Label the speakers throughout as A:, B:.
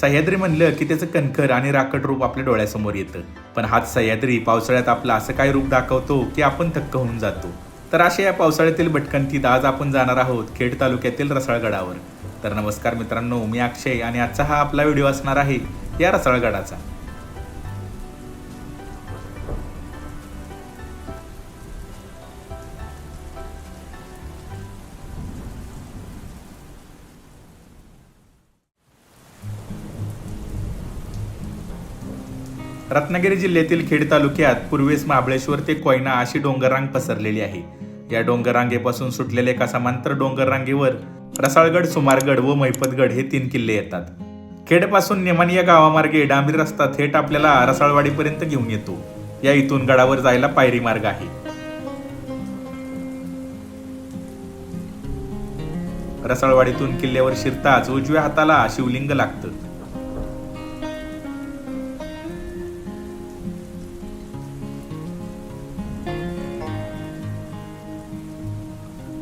A: सह्याद्री म्हणलं की त्याचं कणखर आणि राकट रूप आपल्या डोळ्यासमोर येतं. पण हाच सह्याद्री पावसाळ्यात आपलं असं काय रूप दाखवतो की आपण थक्क होऊन जातो. तर अशा या पावसाळ्यातील भटकंतीत आज आपण जाणार आहोत खेड तालुक्यातील रसाळगडावर. तर नमस्कार मित्रांनो मी अक्षय आणि आजचा हा आपला व्हिडिओ असणार आहे या रसाळगडाचा. रत्नागिरी जिल्ह्यातील खेड तालुक्यात पूर्वेस महाबळेश्वर ते कोयना अशी डोंगररांग पसरलेली आहे. या डोंगररांगेपासून सुटलेल्या एका समांतर डोंगररांगेवर रसाळगड सुमारगड व मैपतगड हे तीन किल्ले येतात. खेडपासून नेमानी या गावामार्गे डांबरी रस्ता थेट आपल्याला रसाळवाडीपर्यंत घेऊन येतो. या इथून गडावर जायला पायरी मार्ग आहे. रसाळवाडीतून किल्ल्यावर शिरताच उजव्या हाताला शिवलिंग लागतं.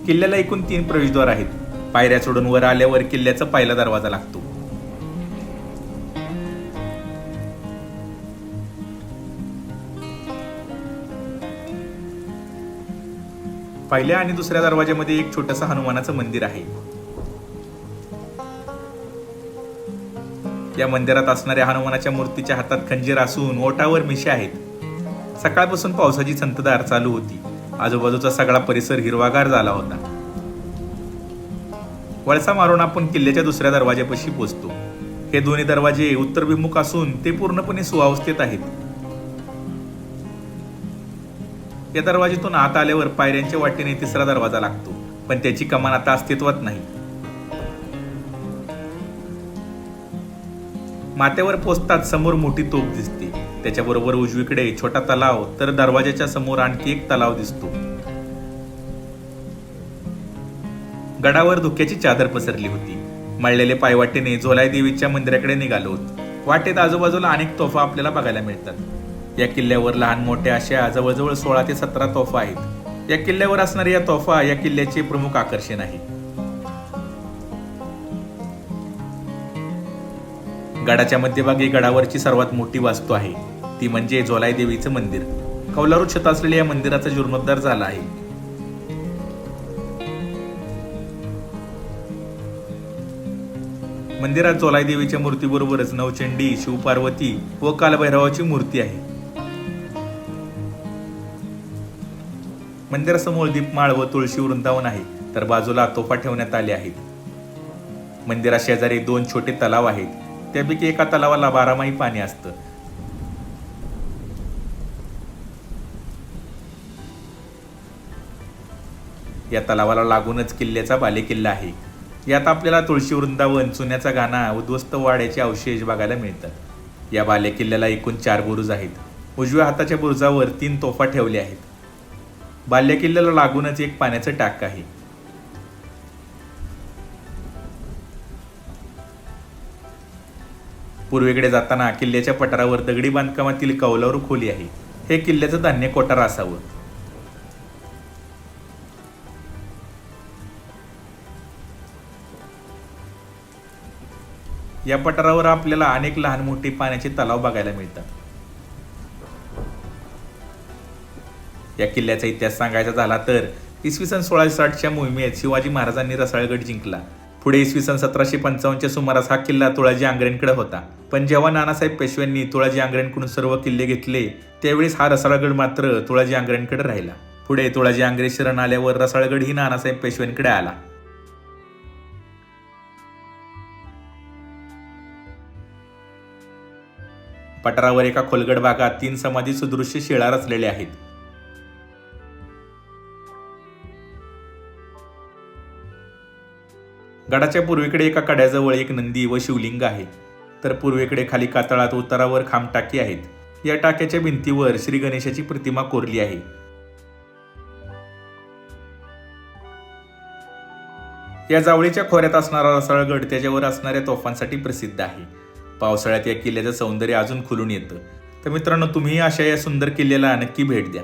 A: किल्ल्याला एकूण तीन प्रवेशद्वार आहेत. पायऱ्या सोडून वर आल्यावर किल्ल्याचा पहिला दरवाजा लागतो. पहिल्या आणि दुसऱ्या दरवाज्यामध्ये एक छोटस हनुमानाचं मंदिर आहे. या मंदिरात असणाऱ्या हनुमानाच्या मूर्तीच्या हातात खंजीर असून ओटावर मिशे आहेत. सकाळपासून पावसाची संतदार चालू होती. आजूबाजूचा सगळा परिसर हिरवागार झाला होता. वळसा मारून आपण किल्ल्याच्या दुसऱ्या दरवाज्यापाशी पोचतो. हे दोन्ही दरवाजे उत्तरभिमुख असून ते पूर्णपणे सुअवस्थेत आहेत. या दरवाजेतून आत आल्यावर पायऱ्यांच्या वाटेने तिसरा दरवाजा लागतो पण त्याची कमान आता अस्तित्वात नाही. माथ्यावर पोचताच समोर मोठी तोफ दिसते. त्याच्याबरोबर उजवीकडे छोटा तलाव तर दरवाजाच्या समोर आणखी एक तलाव दिसतो. गडावर धुक्याची चादर पसरली होती. मळलेले पायवाटेने झोलाय देवीच्या मंदिराकडे निघालो वाटेत आजूबाजूला अनेक तोफा आपल्याला बघायला मिळतात. या किल्ल्यावर लहान मोठ्या अशा जवळजवळ सोळा ते सतरा तोफा आहेत. या किल्ल्यावर असणाऱ्या या तोफा या किल्ल्याचे प्रमुख आकर्षण आहे. गडाच्या मध्यभागी गडावरची सर्वात मोठी वास्तू आहे. ती म्हणजे जोलाई देवीचं मंदिर. कौलारू छत असलेल्या या मंदिराचा जीर्णोद्धार झाला आहे. मंदिरात जोलाई देवीच्या मूर्तीबरोबरच नवचंडी शिवपार्वती व कालभैरवाची मूर्ती आहे. मंदिरासमोर दीपमाळ व तुळशी वृंदावन आहे तर बाजूला तोफा ठेवण्यात आले आहेत. मंदिरा शेजारी दोन छोटे तलाव आहेत त्यापैकी एका तलावाला बारामाही पाणी असतं. या तलावाला लागूनच किल्ल्याचा बालेकिल्ला आहे. यात आपल्याला तुळशी वृंदावन चुन्याचा गाणा उद्ध्वस्त वाड्याचे अवशेष बघायला मिळतात. या बालेकिल्ल्याला एकूण चार बुरुज आहेत. उजव्या हाताच्या बुरुजावर तीन तोफा ठेवले आहेत. बाल्यकिल्ल्याला लागूनच एक पाण्याचं टाक आहे. पूर्वेकडे जाताना किल्ल्याच्या पठारावर दगडी बांधकामातील कौलावर खोली आहे. हे किल्ल्याचं धान्य कोठार असावं. या पठारावर आपल्याला अनेक लहान मोठी पाण्याचे तलाव बघायला मिळतात. या किल्ल्याचा इतिहास सांगायचा झाला तर इसवी सन सोळाशे साठच्या मोहिमेत शिवाजी महाराजांनी रसाळगड जिंकला. पुढे इसवी सन सतराशे पंचावन्नच्या सुमारास हा किल्ला तुळाजी आंग्रेंकडे होता. पण जेव्हा नानासाहेब पेशव्यांनी तुळाजी आंग्रेंकडून सर्व किल्ले घेतले त्यावेळेस हा रसाळगड मात्र तुळाजी आंग्रेंकडे राहिला. पुढे तुळाजी आंग्रे शरण आल्यावर रसाळगड ही नानासाहेब पेशव्यांकडे आला. पठारावर एका खोलगड भागात तीन समाधी सुदृश्य शिळा रचलेले आहेत. गडाच्या पूर्वेकडे एका कड्याजवळ एक नंदी व शिवलिंग आहे. तर पूर्वेकडे खाली कातळात उतारावर खांब टाकी आहेत. या टाक्याच्या भिंतीवर श्री गणेशाची प्रतिमा कोरली आहे. या जावळीच्या खोऱ्यात असणारा रसाळगड त्याच्यावर असणाऱ्या तोफांसाठी प्रसिद्ध आहे. पावसाळ्यात या किल्ल्याचं सौंदर्य अजून खुलून येतं. तर मित्रांनो तुम्ही अशा या सुंदर किल्ल्याला नक्की भेट द्या.